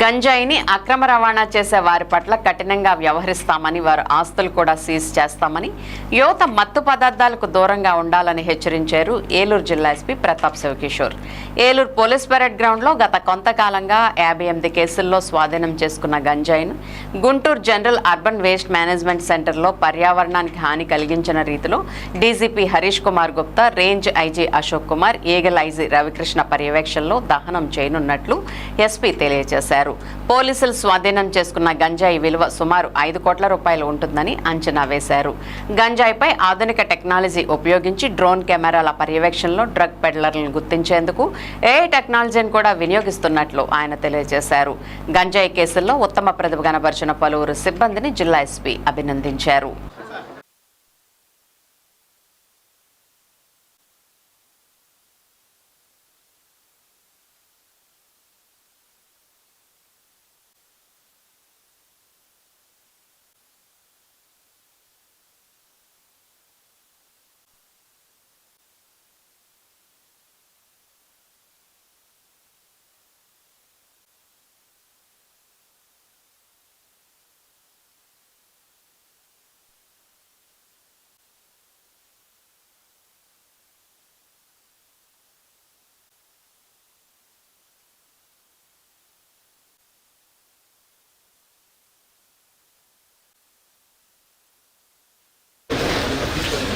గంజాయిని అక్రమ రవాణా చేసే వారి పట్ల కఠినంగా వ్యవహరిస్తామని వారు ఆస్తులు కూడా సీజ్ చేస్తామని యువత మత్తు పదార్థాలకు దూరంగా ఉండాలని హెచ్చరించారు ఏలూరు జిల్లా SP Pratap Shivakishore. Eluru police parade గ్రౌండ్లో గత కొంతకాలంగా యాభై ఎనిమిది కేసుల్లో స్వాధీనం చేసుకున్న గంజాయిను Guntur general urban waste management సెంటర్లో పర్యావరణానికి హాని కలిగించిన రీతిలో DGP Harish Kumar Gupta range IG Ashok Kumar Eagle IG Ravikrishna పర్యవేక్షణలో దహనం చేయనున్నట్లు ఎస్పీ తెలియజేశారు. పోలీసులు స్వాధీనం చేసుకున్న గంజాయి విలువ సుమారు ఐదు కోట్ల రూపాయలు ఉంటుందని అంచనా వేశారు. గంజాయిపై ఆధునిక టెక్నాలజీ ఉపయోగించి డ్రోన్ కెమెరాల పర్యవేక్షణలో డ్రగ్ పెడ్లర్లను గుర్తించేందుకు ఏ టెక్నాలజీని కూడా వినియోగిస్తున్నట్లు ఆయన తెలియజేశారు. గంజాయి కేసుల్లో ఉత్తమ ప్రతిభ కనబరిచిన పలువురు సిబ్బందిని జిల్లా ఎస్పీ అభినందించారు.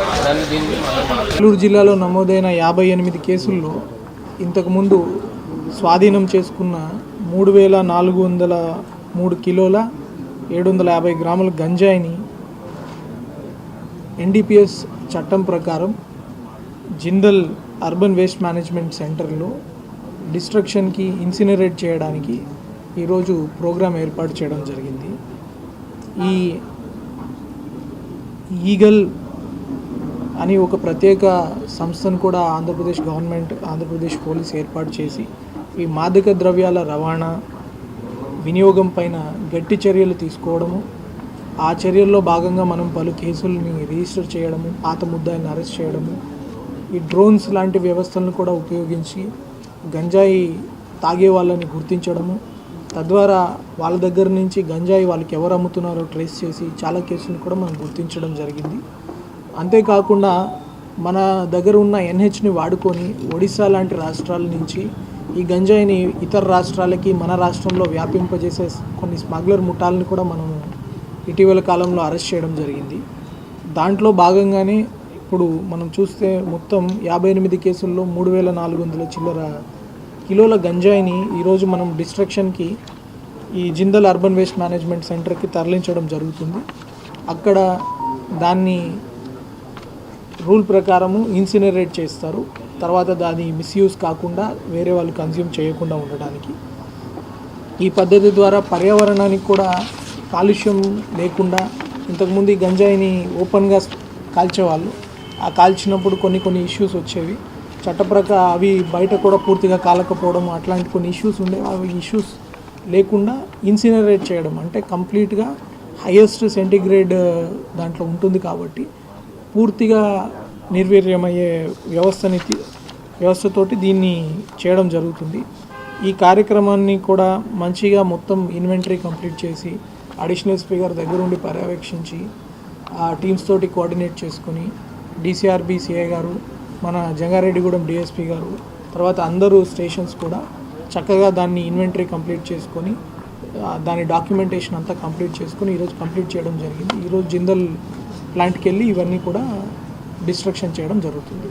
నెల్లూరు జిల్లాలో నమోదైన యాభై ఎనిమిది కేసుల్లో ఇంతకుముందు స్వాధీనం చేసుకున్న మూడు వేల నాలుగు వందల మూడు కిలోల ఏడు వందల యాభై గ్రాముల గంజాయిని ఎన్డీపీఎస్ చట్టం ప్రకారం జిందల్ అర్బన్ వేస్ట్ మేనేజ్మెంట్ సెంటర్లో డిస్ట్రక్షన్కి ఇన్సినరేట్ చేయడానికి ఈరోజు ప్రోగ్రాం ఏర్పాటు చేయడం జరిగింది. ఈ ఈగల్ అని ఒక ప్రత్యేక సంస్థను కూడా ఆంధ్రప్రదేశ్ గవర్నమెంట్ ఆంధ్రప్రదేశ్ పోలీస్ ఏర్పాటు చేసి ఈ మాదక ద్రవ్యాల రవాణా వినియోగం పైన గట్టి చర్యలు తీసుకోవడము ఆ చర్యల్లో భాగంగా మనం పలు కేసులని రిజిస్టర్ చేయడము పాత ముద్దాయిని అరెస్ట్ చేయడము ఈ డ్రోన్స్ లాంటి వ్యవస్థలను కూడా ఉపయోగించి గంజాయి తాగే వాళ్ళని గుర్తించడము తద్వారా వాళ్ళ దగ్గర నుంచి గంజాయి వాళ్ళకి ఎవరు అమ్ముతున్నారో ట్రేస్ చేసి చాలా కేసులను కూడా మనం గుర్తించడం జరిగింది. అంతేకాకుండా మన దగ్గర ఉన్న ఎన్హెచ్ని వాడుకొని ఒడిశా లాంటి రాష్ట్రాల నుంచి ఈ గంజాయిని ఇతర రాష్ట్రాలకి మన రాష్ట్రంలో వ్యాపింపజేసే కొన్ని స్మగ్లర్ ముఠాలను కూడా మనము ఇటీవల కాలంలో అరెస్ట్ చేయడం జరిగింది. దాంట్లో భాగంగానే ఇప్పుడు మనం చూస్తే మొత్తం యాభై ఎనిమిది కేసుల్లో మూడు వేల నాలుగు వందల చిల్లర కిలోల గంజాయిని ఈరోజు మనం డిస్ట్రక్షన్కి ఈ జిందల్ అర్బన్ వేస్ట్ మేనేజ్మెంట్ సెంటర్కి తరలించడం జరుగుతుంది. అక్కడ దాన్ని రూల్ ప్రకారము ఇన్సినరేట్ చేస్తారు. తర్వాత దాని మిస్యూజ్ కాకుండా వేరే వాళ్ళు కన్జ్యూమ్ చేయకుండా ఉండడానికి. ఈ పద్ధతి ద్వారా పర్యావరణానికి కూడా కాలుష్యం లేకుండా ఇంతకుముందు ఈ గంజాయిని ఓపెన్గా కాల్చేవాళ్ళు. ఆ కాల్చినప్పుడు కొన్ని కొన్ని ఇష్యూస్ వచ్చేవి. చట్టప్రక అవి బయట కూడా పూర్తిగా కాలకపోవడం అట్లాంటి కొన్ని ఇష్యూస్ ఉండేవి అవి ఇష్యూస్ లేకుండా ఇన్సినరేట్ చేయడం అంటే కంప్లీట్గా హైయెస్ట్ సెంటిగ్రేడ్ దాంట్లో ఉంటుంది కాబట్టి పూర్తిగా నిర్వీర్యమయ్యే వ్యవస్థని వ్యవస్థతోటి దీన్ని చేయడం జరుగుతుంది. ఈ కార్యక్రమాన్ని కూడా మంచిగా మొత్తం ఇన్వెంటరీ కంప్లీట్ చేసి అడిషనల్ స్పీకర్ దగ్గరుండి పర్యవేక్షించి ఆ టీమ్స్ తోటి కోఆర్డినేట్ చేసుకొని డిసిఆర్బి సిఐ గారు మన జంగారెడ్డిగూడెం డిఎస్పి గారు తర్వాత అందరూ స్టేషన్స్ కూడా చక్కగా దాన్ని ఇన్వెంటరీ కంప్లీట్ చేసుకొని దాని డాక్యుమెంటేషన్ అంతా కంప్లీట్ చేసుకొని ఈరోజు కంప్లీట్ చేయడం జరిగింది. ఈరోజు జిందల్ ప్లాంట్కి వెళ్ళి ఇవన్నీ కూడా డిస్ట్రక్షన్ చేయడం జరుగుతుంది.